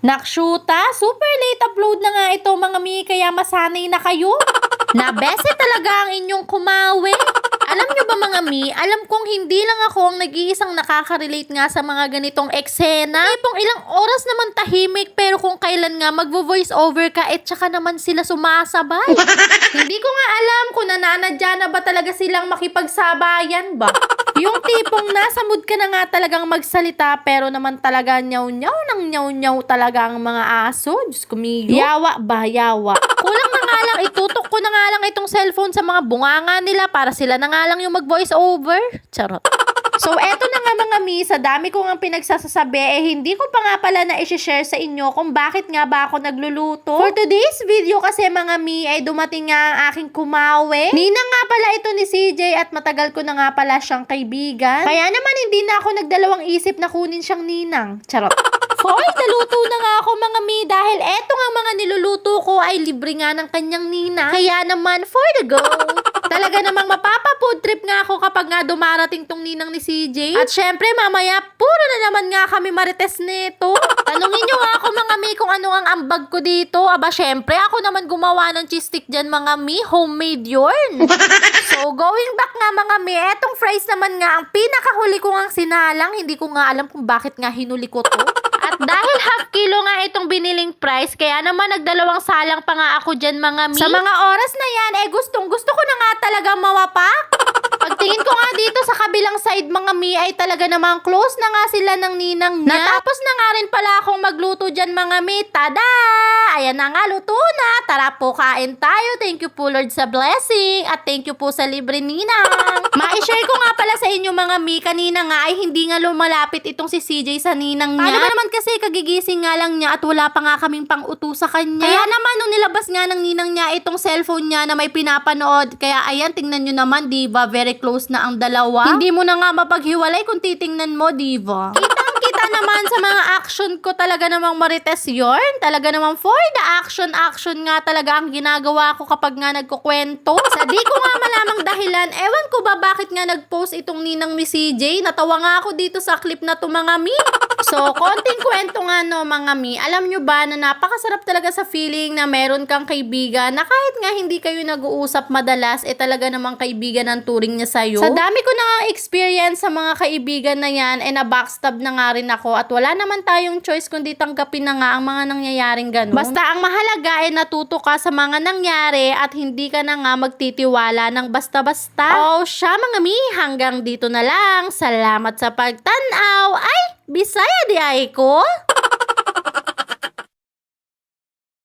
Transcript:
Nakshuta, super late upload na nga ito mga mi, kaya masanay na kayo. Nabese talaga ang inyong kumawi. Alam nyo ba mga mi, alam kong hindi lang ako ang nag-iisang nakaka-relate nga sa mga ganitong eksena. Tipong ilang oras naman tahimik pero kung kailan nga magvo-voice over ka et tsaka naman sila sumasabay. hindi ko nga alam kung nananadya na ba talaga silang makipagsabayan ba. Yung tipong nasa mood ka na nga talagang magsalita pero naman talaga nyaw-nyaw ng nyaw-nyaw talaga ang mga aso. Diyos ko, miyo. Yawa ba? Yawa. Kulang na nga lang, itutok ko na nga lang itong cellphone sa mga bunganga nila para sila na nga lang yung mag-voice over. Charot. So, eto na nga mga mi, sa dami ko nga pinagsasasabi, eh hindi ko pa nga pala na i-share sa inyo kung bakit nga ba ako nagluluto. For today's video kasi mga mi, ay dumating nga ang aking kumawe. Nina nga pala ito ni CJ at matagal ko na nga pala siyang kaibigan. Kaya naman hindi na ako nagdalawang isip na kunin siyang ninang. Charot. Hoy, naluto na nga ako mga mi dahil eto nga mga niluluto ko ay libre nga ng kanyang nina. Kaya naman, for the go. Talaga namang mapapa-food trip nga ako kapag nga dumarating tong ninang ni CJ. At syempre, mamaya, puro na naman nga kami marites nito. Tanungin nyo nga ako mga mi kung ano ang ambag ko dito. Aba, syempre, ako naman gumawa ng cheese stick dyan mga mi. Homemade yun. so, going back nga mga mi, etong fries naman nga ang pinakahuli ko nga sinalang. Hindi ko nga alam kung bakit nga hinuli ko to. Dahil half kilo nga itong biniling price, kaya naman nagdalawang salang pa nga ako dyan mga mi. Sa mga oras na yan, eh gustong gusto ko na nga talaga mawapak. Pagtingin ko nga dito sa kabilang side mga mi ay talaga namang close na nga sila ng ninang niya. Natapos na nga rin pala akong magluto dyan mga mi. Tada! Ayan na nga, luto na. Tara po, kain tayo. Thank you po Lord sa blessing. At thank you po sa libre ninang. Ma-share ko nga pala sa inyo mga mi. Kanina nga ay hindi nga lumalapit itong si CJ sa ninang niya. Paano ba naman kasi kagigising nga lang niya at wala pa nga kaming pang-uto sa kanya. Kaya naman nung nilabas nga ng ninang niya itong cellphone niya na may pinapanood. Kaya ayan, tingnan nyo naman, diba? Very close na ang dalawa. Hindi mo na nga mapaghiwalay kung titingnan mo, diba? Kitang kita naman sa mga action ko talaga namang marites yorn. Talaga namang for the action, action nga talaga ang ginagawa ko kapag nga nagkukwento. Sa di ko nga malamang dahilan, ewan ko ba bakit nga nag-post itong ninang ni CJ. Natawa nga ako dito sa clip na to mga mi. So, konting kwento nga no mga mi. Alam nyo ba na napakasarap talaga sa feeling na meron kang kaibigan na kahit nga hindi kayo nag-uusap madalas, eh talaga namang kaibigan ang turing niya sa'yo. Sa dami ko na experience sa mga kaibigan na yan, eh na-backstab na nga rin ako at wala naman tayong choice kundi tanggapin na nga ang mga nangyayaring ganun. Basta ang mahalaga ay natuto ka sa mga nangyari at hindi ka na nga magtitiwala ng basta-basta. Oh, siya mga mi, hanggang dito na lang. Salamat sa pagtanaw. Ay, Bisaya di ay ko?